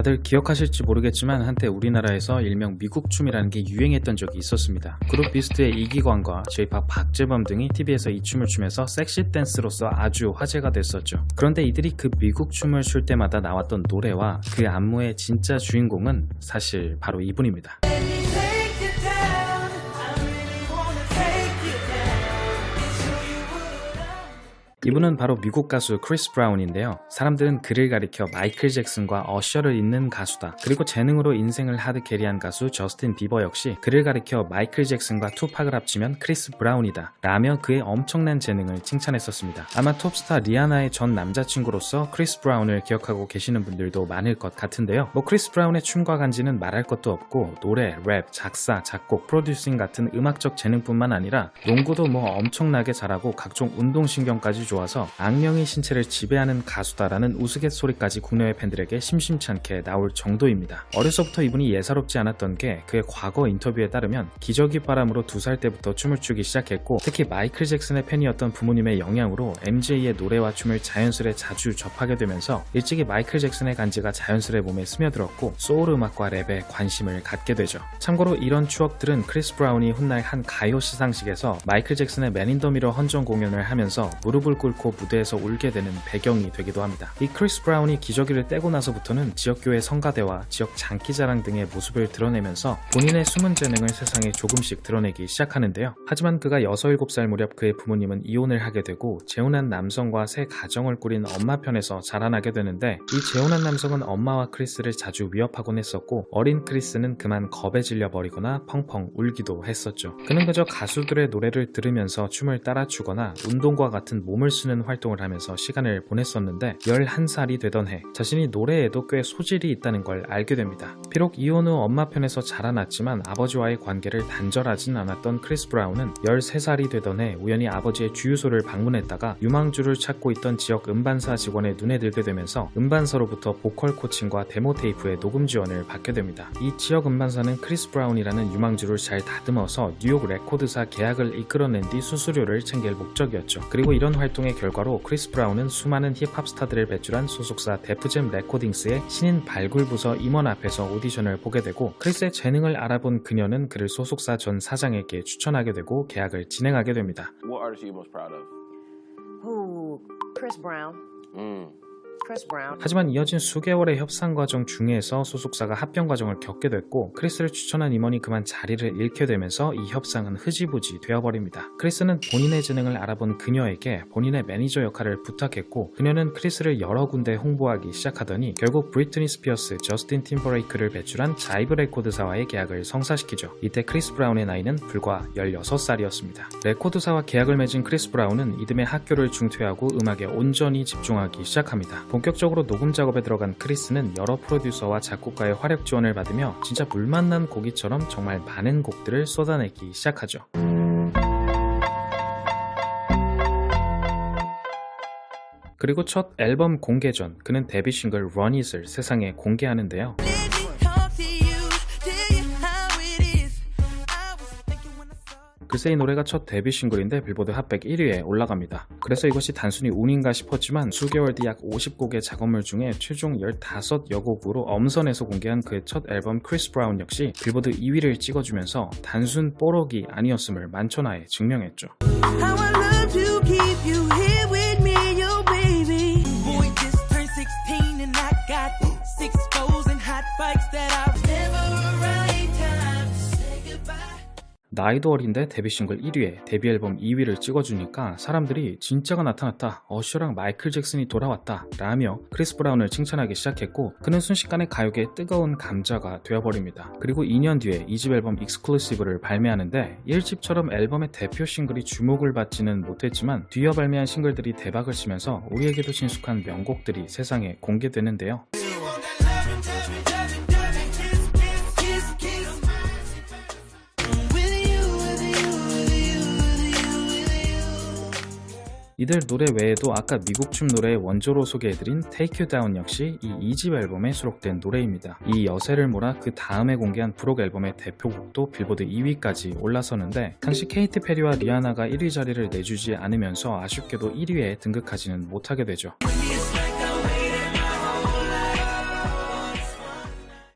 다들 기억하실지 모르겠지만 한때 우리나라에서 일명 미국춤이라는 게 유행했던 적이 있었습니다. 그룹 비스트의 이기광과 J-pop 박재범 등이 TV에서 이 춤을 추면서 섹시 댄스로서 아주 화제가 됐었죠. 그런데 이들이 그 미국 춤을 출 때마다 나왔던 노래와 그 안무의 진짜 주인공은 사실 바로 이분입니다. 이분은 바로 미국 가수 크리스 브라운인데요. 사람들은 그를 가리켜 마이클 잭슨과 어셔를 잇는 가수다. 그리고 재능으로 인생을 하드캐리한 가수 저스틴 비버 역시 그를 가리켜 마이클 잭슨과 투팍을 합치면 크리스 브라운이다. 라며 그의 엄청난 재능을 칭찬했었습니다. 아마 톱스타 리아나의 전 남자친구로서 크리스 브라운을 기억하고 계시는 분들도 많을 것 같은데요. 뭐 크리스 브라운의 춤과 간지는 말할 것도 없고 노래, 랩, 작사, 작곡, 프로듀싱 같은 음악적 재능뿐만 아니라 농구도 뭐 엄청나게 잘하고 각종 운동신경까지 좋아서 악령의 신체를 지배하는 가수다라는 우스갯소리까지 국내외 팬들에게 심심찮게 나올 정도입니다. 어려서부터 이분이 예사롭지 않았던 게 그의 과거 인터뷰에 따르면 기저귀 바람으로 두 살 때부터 춤을 추기 시작했고 특히 마이클 잭슨의 팬이었던 부모님의 영향으로 MJ의 노래와 춤을 자연스레 자주 접하게 되면서 일찍이 마이클 잭슨의 간지가 자연스레 몸에 스며들었고 소울 음악과 랩에 관심을 갖게 되죠. 참고로 이런 추억들은 크리스 브라운이 훗날 한 가요 시상식에서 마이클 잭슨의 맨인 더 미러 헌정 공연을 하면서 무릎을 꿇고 무대에서 울게 되는 배경이 되기도 합니다. 이 크리스 브라운이 기저귀를 떼고 나서부터는 지역교회 성가대와 지역 장기자랑 등의 모습을 드러내면서 본인의 숨은 재능을 세상에 조금씩 드러내기 시작하는데요. 하지만 그가 6, 7살 무렵 그의 부모님은 이혼을 하게 되고 재혼한 남성과 새 가정을 꾸린 엄마 편에서 자라나게 되는데 이 재혼한 남성은 엄마와 크리스를 자주 위협하곤 했었고 어린 크리스는 그만 겁에 질려 버리거나 펑펑 울기도 했었죠. 그는 그저 가수들의 노래를 들으면서 춤을 따라 추거나 운동과 같은 몸을 쓰는 활동을 하면서 시간을 보냈었는데 11살이 되던 해 자신이 노래에도 꽤 소질이 있다는 걸 알게 됩니다. 비록 이혼 후 엄마 편에서 자라났지만 아버지와의 관계를 단절하진 않았던 크리스 브라운은 13살이 되던 해 우연히 아버지의 주유소를 방문했다가 유망주를 찾고 있던 지역 음반사 직원의 눈에 들게 되면서 음반사로부터 보컬 코칭과 데모 테이프의 녹음 지원을 받게 됩니다. 이 지역 음반사는 크리스 브라운이라는 유망주를 잘 다듬어서 뉴욕 레코드사 계약을 이끌어낸 뒤 수수료를 챙길 목적이었죠. 그리고 이런 활동 의 결과로 크리스 브라운은 수많은 힙합 스타들을 배출한 소속사 데프잼 레코딩스의 신인 발굴 부서 임원 앞에서 오디션을 보게 되고 크리스의 재능을 알아본 그녀는 그를 소속사 전 사장에게 추천하게 되고 계약을 진행하게 됩니다. What artist are you most proud of? Who? Chris Brown. Mm. 하지만 이어진 수개월의 협상 과정 중에서 소속사가 합병 과정을 겪게 됐고 크리스를 추천한 임원이 그만 자리를 잃게 되면서 이 협상은 흐지부지 되어버립니다. 크리스는 본인의 재능을 알아본 그녀에게 본인의 매니저 역할을 부탁했고 그녀는 크리스를 여러 군데 홍보하기 시작하더니 결국 브리트니 스피어스, 저스틴 팀버레이크를 배출한 자이브 레코드사와의 계약을 성사시키죠. 이때 크리스 브라운의 나이는 불과 16살이었습니다. 레코드사와 계약을 맺은 크리스 브라운은 이듬해 학교를 중퇴하고 음악에 온전히 집중하기 시작합니다. 본격적으로 녹음 작업에 들어간 크리스는 여러 프로듀서와 작곡가의 화력 지원을 받으며 진짜 물만난 고기처럼 정말 많은 곡들을 쏟아내기 시작하죠. 그리고 첫 앨범 공개 전 그는 데뷔 싱글 Run It을 세상에 공개하는데요. 글쎄 이 노래가 첫 데뷔 싱글인데 빌보드 핫백 1위에 올라갑니다. 그래서 이것이 단순히 운인가 싶었지만 수개월 뒤 약 50곡의 작업물 중에 최종 15여곡으로 엄선해서 공개한 그의 첫 앨범 크리스 브라운 역시 빌보드 2위를 찍어주면서 단순 뽀록이 아니었음을 만천하에 증명했죠. 나이도 어린데 데뷔 싱글 1위에 데뷔 앨범 2위를 찍어주니까 사람들이 진짜가 나타났다, 어셔랑 마이클 잭슨이 돌아왔다 라며 크리스 브라운을 칭찬하기 시작했고 그는 순식간에 가요계의 뜨거운 감자가 되어버립니다. 그리고 2년 뒤에 2집 앨범 익스클루시브를 발매하는데 1집처럼 앨범의 대표 싱글이 주목을 받지는 못했지만 뒤이어 발매한 싱글들이 대박을 치면서 우리에게도 친숙한 명곡들이 세상에 공개되는데요. 이들 노래 외에도 아까 미국 춤 노래의 원조로 소개해드린 Take You Down 역시 이 2집 앨범에 수록된 노래입니다. 이 여세를 몰아 그 다음에 공개한 브록 앨범의 대표곡도 빌보드 2위까지 올라서는데 당시 케이티 페리와 리아나가 1위 자리를 내주지 않으면서 아쉽게도 1위에 등극하지는 못하게 되죠.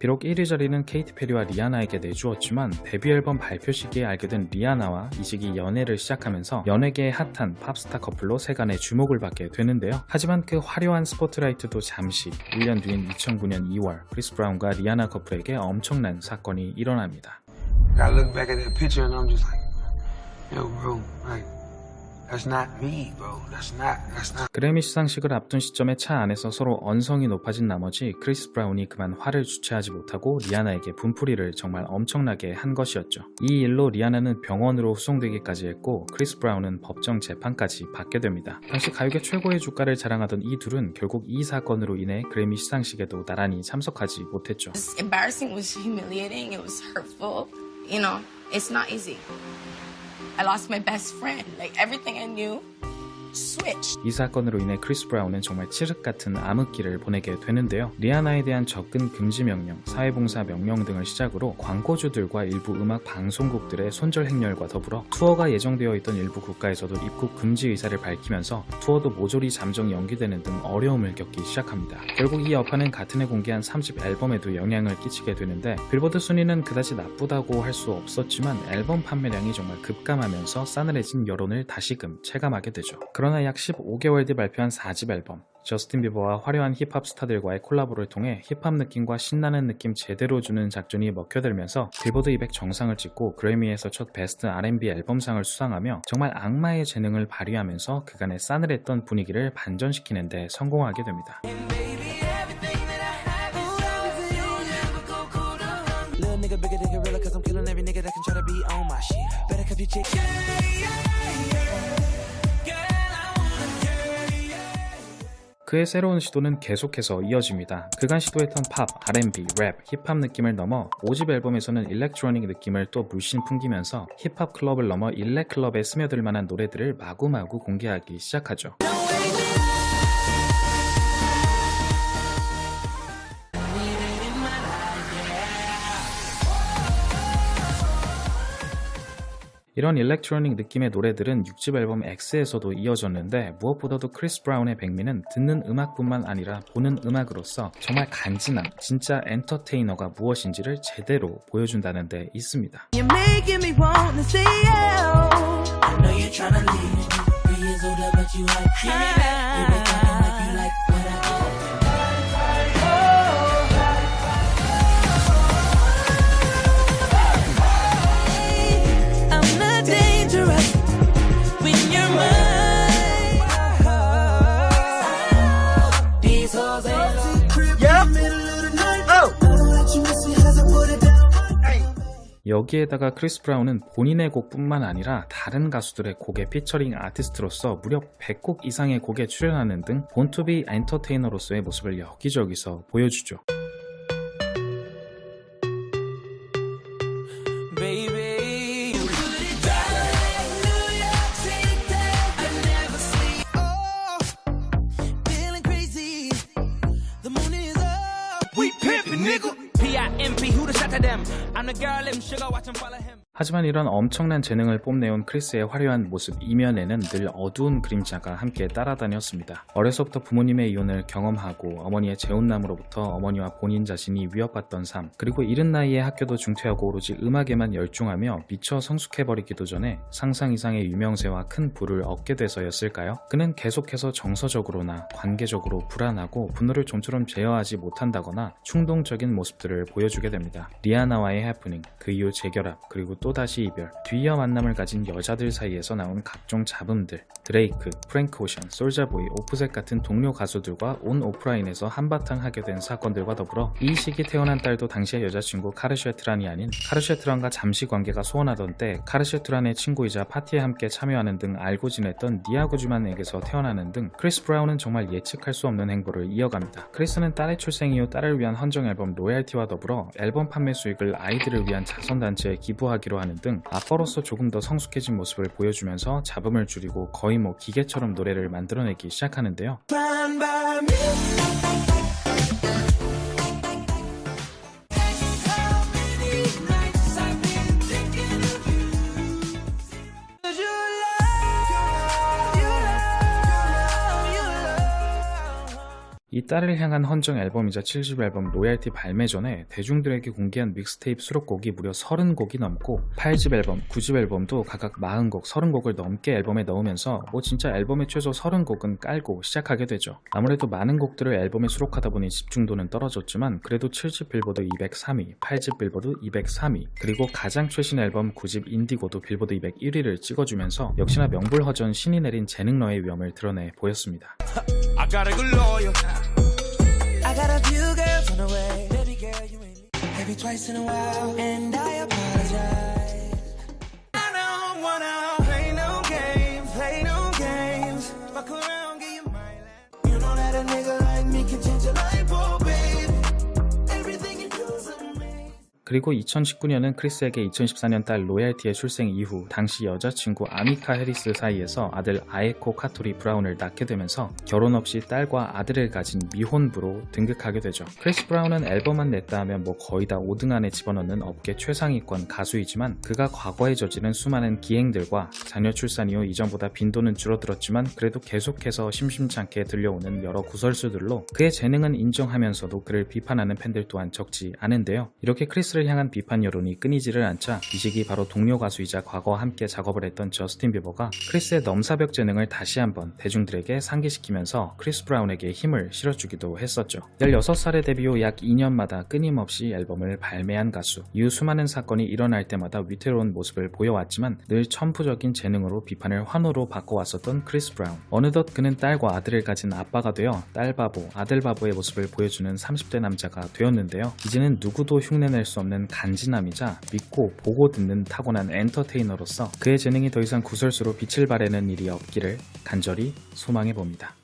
비록 1위 자리는 케이티 페리와 리아나에게 내주었지만 데뷔 앨범 발표 시기에 알게 된 리아나와 이 시기 연애를 시작하면서 연예계의 핫한 팝스타 커플로 세간의 주목을 받게 되는데요. 하지만 그 화려한 스포트라이트도 잠시 1년 뒤인 2009년 2월 크리스 브라운과 리아나 커플에게 엄청난 사건이 일어납니다. I look back at that picture and I'm just like, yo, bro, like, 그래미 시상식을 앞둔 시점에 차 안에서 서로 언성이 높아진 나머지 크리스 브라운이 그만 화를 주체하지 못하고 리아나에게 분풀이를 정말 엄청나게 한 것이었죠. 이 일로 리아나는 병원으로 후송되기까지 했고 크리스 브라운은 법정 재판까지 받게 됩니다. 당시 가요계 최고의 주가를 자랑하던 이 둘은 결국 이 사건으로 인해 그래미 시상식에도 나란히 참석하지 못했죠. was embarrassing, it was humiliating, it was hurtful. You know, it's not easy. I lost my best friend. Like everything I knew. 이 사건으로 인해 크리스 브라운은 정말 칠흑 같은 암흑기를 보내게 되는데요. 리아나에 대한 접근 금지 명령, 사회봉사 명령 등을 시작으로 광고주들과 일부 음악 방송국들의 손절 행렬과 더불어 투어가 예정되어 있던 일부 국가에서도 입국 금지 의사를 밝히면서 투어도 모조리 잠정 연기되는 등 어려움을 겪기 시작합니다. 결국 이 여파는 같은 해 공개한 3집 앨범에도 영향을 끼치게 되는데 빌보드 순위는 그다지 나쁘다고 할 수 없었지만 앨범 판매량이 정말 급감하면서 싸늘해진 여론을 다시금 체감하게 되죠. 그러나 약 15개월 뒤 발표한 4집 앨범 저스틴 비버와 화려한 힙합 스타들과의 콜라보를 통해 힙합 느낌과 신나는 느낌 제대로 주는 작전이 먹혀들면서 빌보드 200 정상을 찍고 그래미에서 첫 베스트 R&B 앨범상을 수상하며 정말 악마의 재능을 발휘하면서 그간의 싸늘했던 분위기를 반전시키는 데 성공하게 됩니다. 그의 새로운 시도는 계속해서 이어집니다. 그간 시도했던 팝, R&B, 랩, 힙합 느낌을 넘어 5집 앨범에서는 일렉트로닉 느낌을 또 물씬 풍기면서 힙합 클럽을 넘어 일렉 클럽에 스며들 만한 노래들을 마구마구 공개하기 시작하죠. 이런 일렉트로닉 느낌의 노래들은 6집 앨범 X에서도 이어졌는데 무엇보다도 크리스 브라운의 백미는 듣는 음악뿐만 아니라 보는 음악으로서 정말 간지남, 진짜 엔터테이너가 무엇인지를 제대로 보여준다는 데 있습니다. 여기에다가 크리스 브라운은 본인의 곡뿐만 아니라 다른 가수들의 곡의 피처링 아티스트로서 무려 100곡 이상의 곡에 출연하는 등 본투비 엔터테이너로서의 모습을 여기저기서 보여주죠. Oh, nigga. P.I.M.P. Who the shot to them? I'm the girl, them sugar, watch 'em follow him. 하지만 이런 엄청난 재능을 뽐내온 크리스의 화려한 모습 이면에는 늘 어두운 그림자가 함께 따라다녔습니다. 어려서부터 부모님의 이혼을 경험하고 어머니의 재혼남으로부터 어머니와 본인 자신이 위협받던 삶, 그리고 이른 나이에 학교도 중퇴하고 오로지 음악에만 열중하며 미처 성숙해버리기도 전에 상상 이상의 유명세와 큰 부를 얻게 돼서였을까요? 그는 계속해서 정서적으로나 관계적으로 불안하고 분노를 좀처럼 제어하지 못한다거나 충동적인 모습들을 보여주게 됩니다. 리아나와의 해프닝, 그 이후 재결합, 그리고 또 다시 이별, 뒤이어 만남을 가진 여자들 사이에서 나온 각종 잡음들, 드레이크, 프랭크 오션, 솔자보이, 오프셋 같은 동료 가수들과 온 오프라인에서 한바탕 하게 된 사건들과 더불어 이 시기 태어난 딸도 당시의 여자친구 카르쉐트란이 아닌 카르쉐트란과 잠시 관계가 소원하던 때 카르쉐트란의 친구이자 파티에 함께 참여하는 등 알고 지냈던 니아구즈만에게서 태어나는 등 크리스 브라운은 정말 예측할 수 없는 행보를 이어갑니다. 크리스는 딸의 출생 이후 딸을 위한 헌정 앨범 로얄티와 더불어 앨범 판매 수익을 아이들을 위한 자선단체에 기부하기로 하는 등 아빠로서 조금 더 성숙해진 모습을 보여주면서 잡음을 줄이고 거의 뭐 기계처럼 노래를 만들어내기 시작하는데요. 이 딸을 향한 헌정 앨범이자 7집 앨범 로얄티 발매 전에 대중들에게 공개한 믹스테이프 수록곡이 무려 30곡이 넘고 8집 앨범, 9집 앨범도 각각 40곡, 30곡을 넘게 앨범에 넣으면서 뭐 진짜 앨범의 최소 30곡은 깔고 시작하게 되죠. 아무래도 많은 곡들을 앨범에 수록하다 보니 집중도는 떨어졌지만 그래도 7집 빌보드 203위, 8집 빌보드 203위, 그리고 가장 최신 앨범 9집 인디고도 빌보드 201위를 찍어주면서 역시나 명불허전 신이 내린 재능러의 위험을 드러내 보였습니다. Got a good lawyer. I got a few girls on the way. Baby girl, you ain't maybe twice in a while, and I 그리고 2019년은 크리스에게 2014년 딸 로얄티의 출생 이후 당시 여자친구 아미카 해리스 사이에서 아들 아에코 카토리 브라운을 낳게 되면서 결혼 없이 딸과 아들을 가진 미혼부로 등극하게 되죠. 크리스 브라운은 앨범만 냈다 하면 뭐 거의 다 5등 안에 집어넣는 업계 최상위권 가수이지만 그가 과거에 저지른 수많은 기행들과 자녀 출산 이후 이전보다 빈도는 줄어들었지만 그래도 계속해서 심심찮게 들려오는 여러 구설수들로 그의 재능은 인정하면서도 그를 비판하는 팬들 또한 적지 않은데요. 이렇게 크리스를 향한 비판 여론이 끊이지를 않자 이 시기 바로 동료 가수이자 과거 함께 작업을 했던 저스틴 비버가 크리스의 넘사벽 재능을 다시 한번 대중들에게 상기시키면서 크리스 브라운에게 힘을 실어주기도 했었죠. 16살의 데뷔 후 약 2년마다 끊임없이 앨범을 발매한 가수. 이후 수많은 사건이 일어날 때마다 위태로운 모습을 보여왔지만 늘 천부적인 재능으로 비판을 환호로 바꿔왔었던 크리스 브라운. 어느덧 그는 딸과 아들을 가진 아빠가 되어 딸 바보, 아들 바보의 모습을 보여주는 30대 남자가 되었는데요. 이제는 누구도 흉내낼 수 없는 간지남이자 믿고 보고 듣는 타고난 엔터테이너로서 그의 재능이 더 이상 구설수로 빛을 발하는 일이 없기를 간절히 소망해 봅니다.